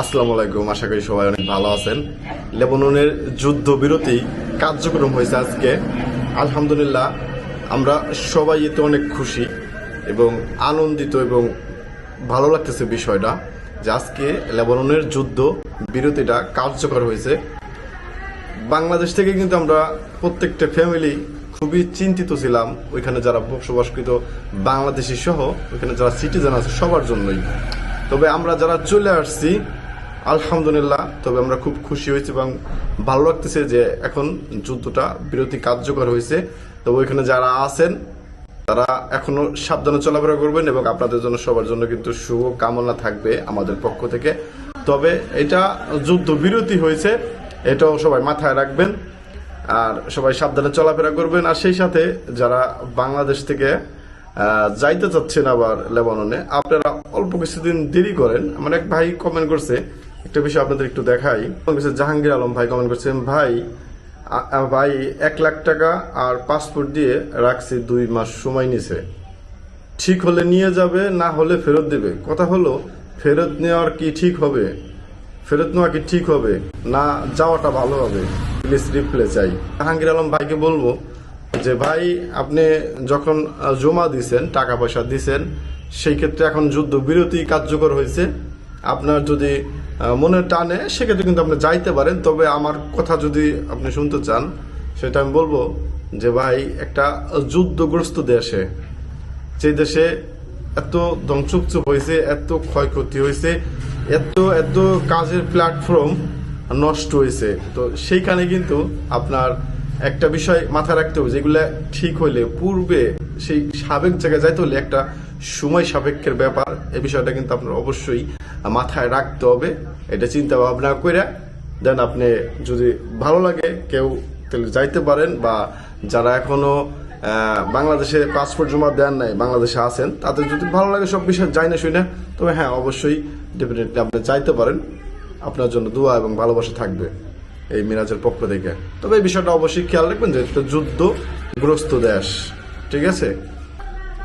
আসসালামু আলাইকুম, আশা করি সবাই অনেক ভালো আছেন। লেবাননের যুদ্ধ বিরতি কার্যক্রম হয়েছে আজকে। আলহামদুলিল্লাহ, আমরা সবাই এতে অনেক খুশি এবং আনন্দিত এবং ভালো লাগতেছে বিষয়টা যে আজকে লেবাননের যুদ্ধ বিরতিটা কার্যকর হয়েছে। বাংলাদেশ থেকে কিন্তু আমরা প্রত্যেকটা ফ্যামিলি খুবই চিন্তিত ছিলাম। ওইখানে যারা বসবাসকৃত বাংলাদেশি সহ ওইখানে যারা সিটিজেন আছে, সবার জন্যই। তবে আমরা যারা চলে আসছি আলহামদুলিল্লাহ, তবে আমরা খুব খুশি হয়েছি এবং ভালো লাগতেছে যে এখন যুদ্ধটা বিরতি কার্যকর হয়েছে। তবে ওইখানে যারা আছেন, তারা এখনও সাবধানে চলাফেরা করবেন এবং আপনাদের জন্য সবার জন্য কিন্তু শুভ কামনা থাকবে আমাদের পক্ষ থেকে। তবে এটা যুদ্ধ বিরতি হয়েছে, এটাও সবাই মাথায় রাখবেন আর সবাই সাবধানে চলাফেরা করবেন। আর সেই সাথে যারা বাংলাদেশ থেকে যাইতে চাচ্ছেন আবার লেবাননে, আপনারা অল্প কিছুদিন দেরি করেন। আমার এক ভাই কমেন্ট করছে একটা বিষয় আপনাদের একটু দেখাই। জাহাঙ্গীর আলম ভাই কমেন্ট করছেন, ভাই ভাই, এক লাখ টাকা আর পাসপোর্ট দিয়ে রাখছি দুই মাস সময় নিছে। ঠিক হলে নিয়ে যাবে, না হলে ফেরত দেবে। কথা হলো, ফেরত নেওয়ার কি ঠিক হবে? ফেরত নেওয়া কি ঠিক হবে? না, যাওয়াটা ভালো হবে। প্লিজ রিপ্লে চাই। জাহাঙ্গীর আলম ভাইকে বলব যে, ভাই, আপনি যখন জমা দিছেন, টাকা পয়সা দিছেন, সেই ক্ষেত্রে এখন যুদ্ধ বিরতি কার্যকর হয়েছে। আপনার যদি মনে টানে, সেক্ষেত্রে কিন্তু আপনি যাইতে পারেন। তবে আমার কথা যদি আপনি শুনতে চান, সেটা আমি বলব যে ভাই, একটা যুদ্ধগ্রস্ত দেশে, যে দেশে এত ধ্বংসুচ্চ হয়েছে, এত ক্ষয়ক্ষতি হয়েছে, এত এত কাজের প্ল্যাটফর্ম নষ্ট হয়েছে। তো সেইখানে কিন্তু আপনার একটা বিষয় মাথায় রাখতে হবে, যেগুলো ঠিক হইলে পূর্বে সেই সাবেক জায়গায় যাইতে হলে একটা সময় সাপেক্ষের ব্যাপার, এ বিষয়টা কিন্তু আপনার অবশ্যই মাথায় রাখতে হবে, এটা চিন্তা ভাবনা করে দেন আপনি যদি ভালো লাগে, কেউ তাহলে যাইতে পারেন বা যারা এখনও বাংলাদেশে পাসপোর্ট জমা দেন নাই, বাংলাদেশে আছেন, তাদের যদি ভালো লাগে সব বিষয় যাই না শুনে তবে হ্যাঁ অবশ্যই ডেফিনেটলি আপনি চাইতে পারেন। আপনার জন্য দোয়া এবং ভালোবাসা থাকবে এই মিরাজের পক্ষ থেকে। তবে এই বিষয়টা অবশ্যই খেয়াল রাখবেন যে যুদ্ধগ্রস্ত দেশ, ঠিক আছে?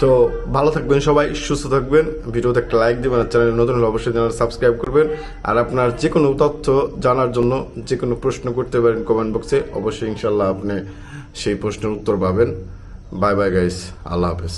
তো ভালো থাকবেন সবাই, সুস্থ থাকবেন। ভিডিওতে একটা লাইক দেবেন আর চ্যানেল নতুন হলে অবশ্যই চ্যানেল সাবস্ক্রাইব করবেন। আর আপনার যে কোনো তথ্য জানার জন্য যে কোনো প্রশ্ন করতে পারেন কমেন্ট বক্সে অবশ্যই ইনশাল্লাহ আপনি সেই প্রশ্নের উত্তর পাবেন। বাই বাই গাইস আল্লাহ হাফেজ।